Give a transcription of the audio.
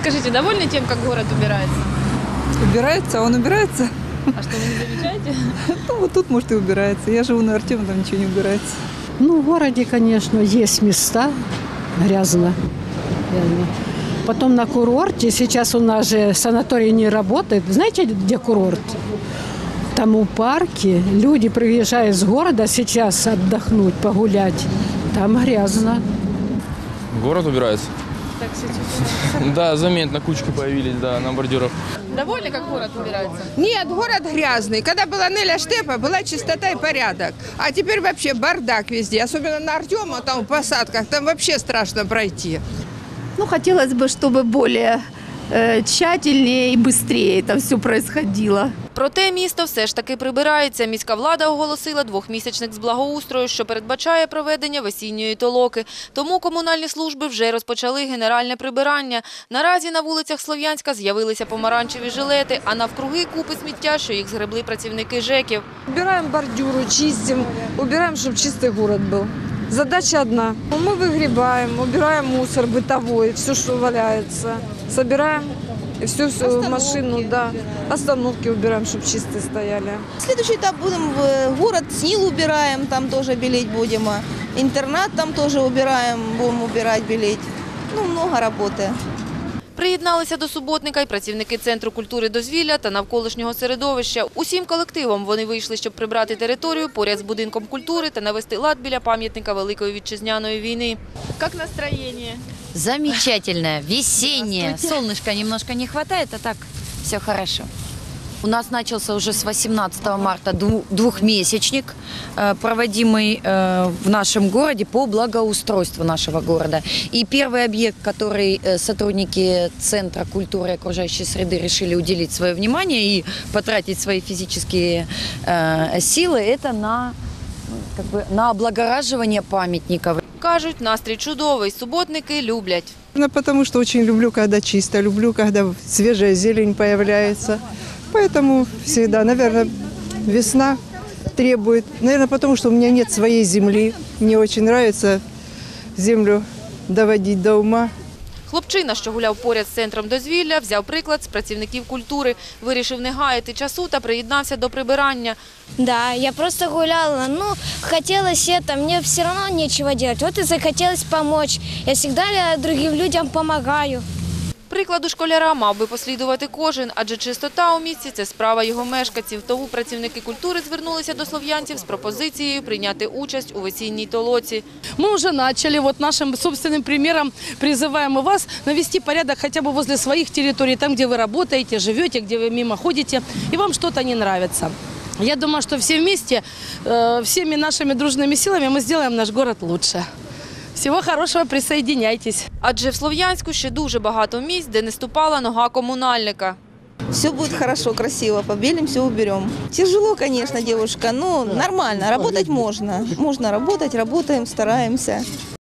Скажите, довольны тем, как город убирается? Убирается, он убирается. А что, вы не замечаете? Ну, вот тут, может, и убирается. Я живу на Артема, там ничего не убирается. Ну, в городе, конечно, есть места грязно. реально. Потом на курорте, сейчас у нас же санаторий не работает. Знаете, где курорт? Там у парке люди приезжают с города сейчас отдохнуть, погулять. Там грязно. Город убирается? Так сейчас. Да, заметно, кучки появились, да, на бордюрах. Довольны, как город убирается? Нет, город грязный. Когда была Неля Штепа, была чистота и порядок. А теперь вообще бардак везде. Особенно на Артема, там в посадках, там вообще страшно пройти. Ну, хотелось бы, чтобы более э, тщательнее и быстрее это все происходило. Проте місто все ж таки прибирається. Міська влада оголосила двохмісячник з благоустрою, що передбачає проведення весінньої толоки. Тому комунальні служби вже розпочали генеральне прибирання. Наразі на вулицях Слов'янська з'явилися помаранчеві жилети, а навкруги купи сміття, що їх згребли працівники ЖЕКів. Убираем бордюру, чистим, убираем, чтобы чистый город был. Задача одна. Мы выгребаем, убираем мусор бытовой, все, что валяется. Собираем и всю в машину, да. Остановки убираем, чтобы чистые стояли. Следующий этап будем в город, СНИЛ убираем, там тоже белеть будем. а Интернат там тоже убираем, будем убирать, белеть. Ну, много работы. Приєдналися до суботника й працівники Центру культури дозвілля та навколишнього середовища. Усім колективом вони вийшли, щоб прибрати територію поряд з будинком культури та навести лад біля пам'ятника Великої вітчизняної війни. Как настроєння? Замечательне, весеннє. Солнышка немножко не вистачає, а так все хорошо. У нас начался уже с 18 марта дву- двухмесячник, э, проводимый э, в нашем городе по благоустройству нашего города. И первый объект, который э, сотрудники Центра культуры и окружающей среды решили уделить свое внимание и потратить свои физические силы, это на, ну, как бы, на облагораживание памятников. Кажуть, настрій чудовий, суботники люблять. Потому что очень люблю, когда чисто, люблю, когда свежая зелень появляется. Поэтому всегда, наверное, весна требует. Наверное, потому что у меня нет своей земли. Мне очень нравится землю доводить до ума. Хлопчина, що гуляв поряд з центром дозвілля, взяв приклад з працівників культури, вирішив не гаяти часу та приєднався до прибирання. Да, я просто гуляла. Ну, хотелось это, мне все равно нечего делать. Вот и захотелось помочь. Я всегда другим людям помогаю. Прикладу школяра мав би послідувати кожен, адже чистота у місті – це справа його мешканців. Тому працівники культури звернулися до слов'янців з пропозицією прийняти участь у весінній толоці. Мы уже начали, вот нашим собственным примером призываем и вас навести порядок хотя бы возле своих территорий, там, где вы работаете, живете, где вы мимо ходите, и вам что-то не нравится. Я думаю, что все вместе, э, всеми нашими дружными силами мы сделаем наш город лучше. Всего хорошого присоединяйтесь. Адже в Слов'янську ще дуже багато місць, де не ступала нога комунальника. Все будет хорошо, красиво, побелим, все уберем. Тяжело, конечно, девушка, но нормально, работать можно. Можно работать, работаем, стараемся.